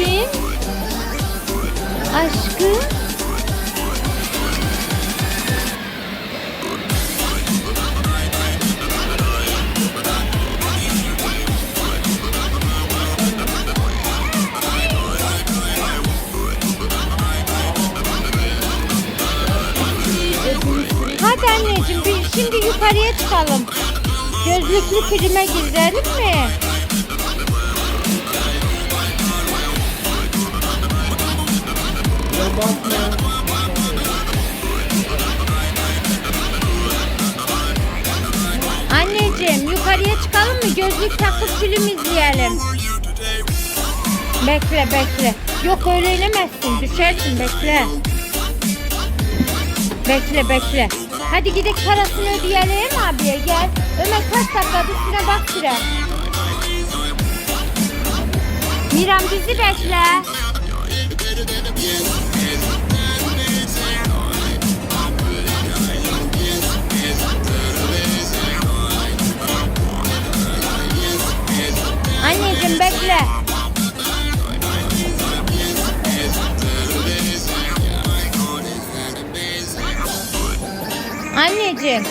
Anneciğim. Aşkım. Hadi anneciğim şimdi yukarıya çıkalım. Gözlüklü filme girelim mi? Anneciğim yukarıya çıkalım mı? Gözlük takıp film izleyelim. Bekle bekle. Yok öyle inemezsin. Düşersin bekle. Bekle bekle. Hadi gidelim parasını ödeyelim abiye gel. Ömer kaç dakika üstüne bak süre. Miran bizi bekle. Anneciğim.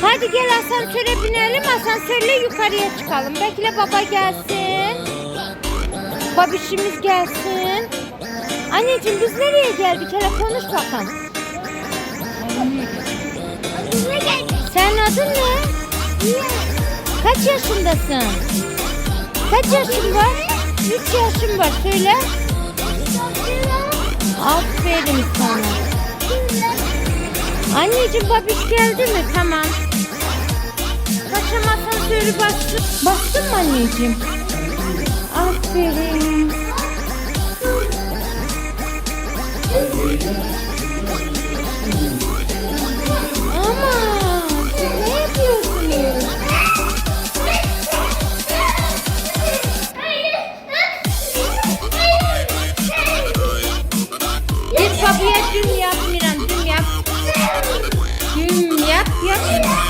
Hadi gel asansöre binelim. Asansörle yukarıya çıkalım. Bekle baba gelsin. Babişimiz gelsin. Anneciğim biz nereye geldik? Hele konuş bakalım. Senin adın ne? Kaç yaşındasın? Kaç yaşın var? 3 yaşın var. Söyle. Aferin sana. Anneciğim babiş geldi mi? Tamam. Kaçam asansörü bastın. Bastın mı anneciğim? Aferin. Yap.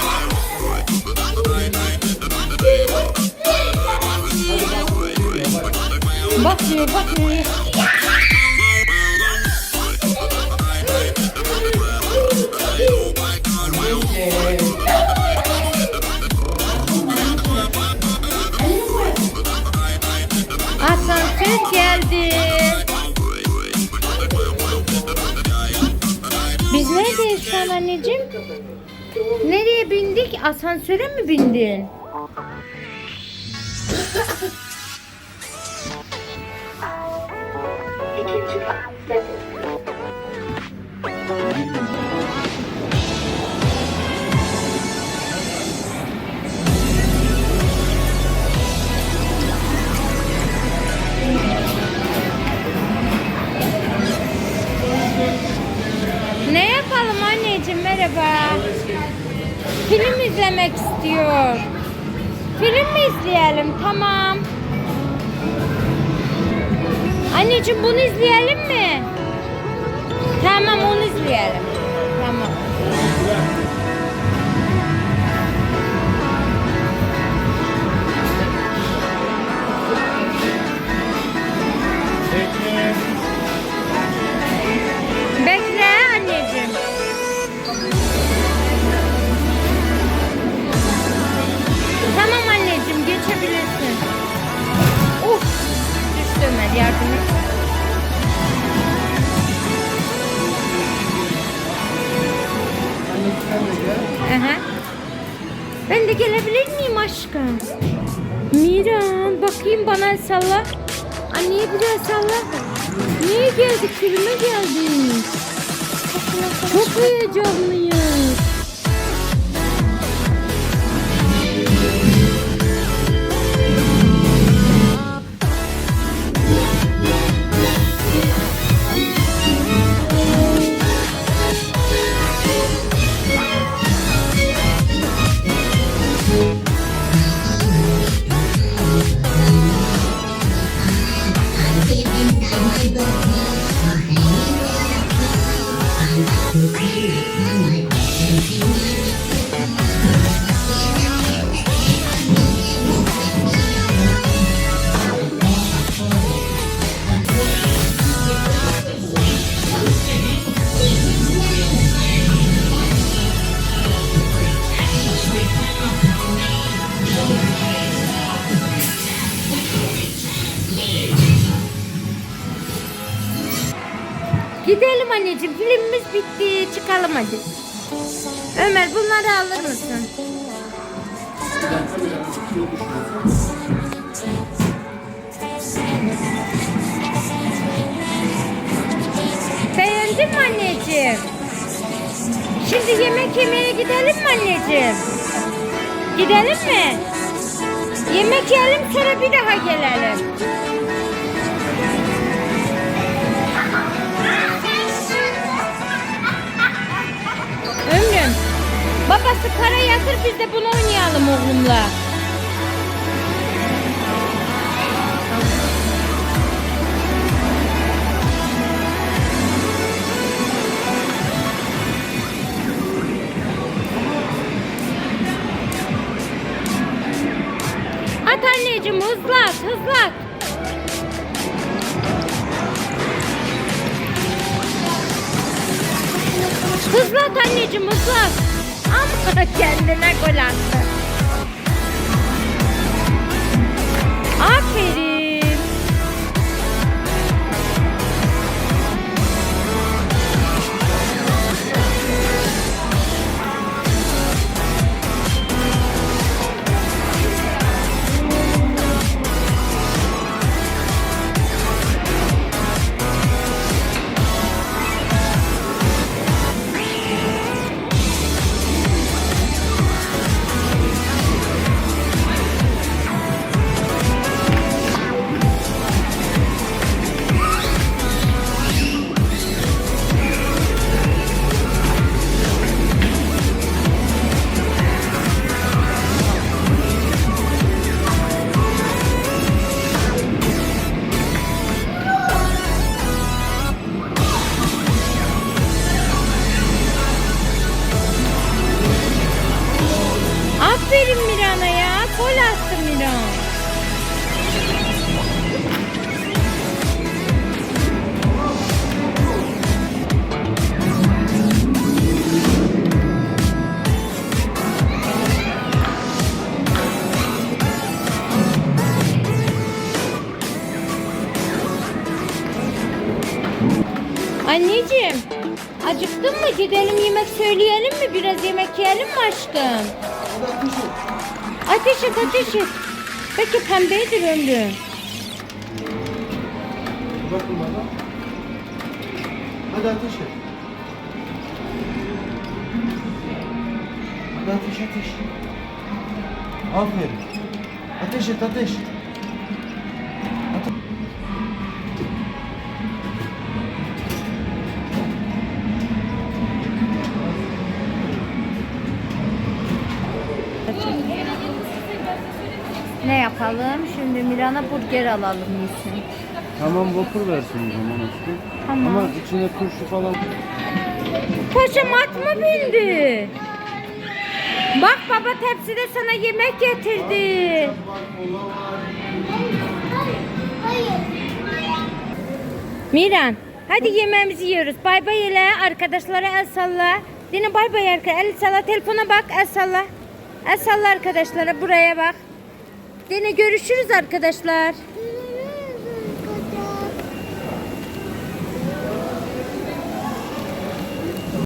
Bakmıyor bakmıyor. Asansör geldi. Biz neredeyiz şu an anneciğim? Bindik? Asansöre mi bindin? Ne istiyor. Film mi izleyelim? Tamam. Anneciğim bunu izleyelim mi? Tamam onu izleyelim. Aha. Ben de gelebilir miyim aşkım? Miran bakayım bana salla. Anneye bir el salla. Niye geldik? Filme geldik. Çok heyecanlıyız. Gidelim anneciğim. Filmimiz bitti. Çıkalım hadi. Ömer bunları alır mısın? Beğendin mi anneciğim? Şimdi yemek yemeye gidelim mi anneciğim? Gidelim mi? Yemek yiyelim sonra bir daha gelelim. Ömrüm. Babası para yatır biz de bunu oynayalım oğlumla. Hızlı at anneciğim hızlı at. Ama kendine gol. Gidelim yemek söyleyelim mi? Biraz yemek yiyelim mi aşkım? Ateş et, ateş et. Peki pembedir ömrüm. Bakın bana. Hadi ateş et. Hadi ateş ateş. Aferin. Ateş et ateş. Ne yapalım? Şimdi Miran'a burger alalım yesin. Tamam vapur versin o zaman aşkım. Tamam. Ama içine turşu falan. Paşam at mı bindi? Bak baba tepside sana yemek getirdi. Miran hadi yemeğimizi yiyoruz. Bay bay ile arkadaşlara el salla. Dine bay bay arka el salla telefona bak el salla. El salla arkadaşlara buraya bak. Dine görüşürüz arkadaşlar.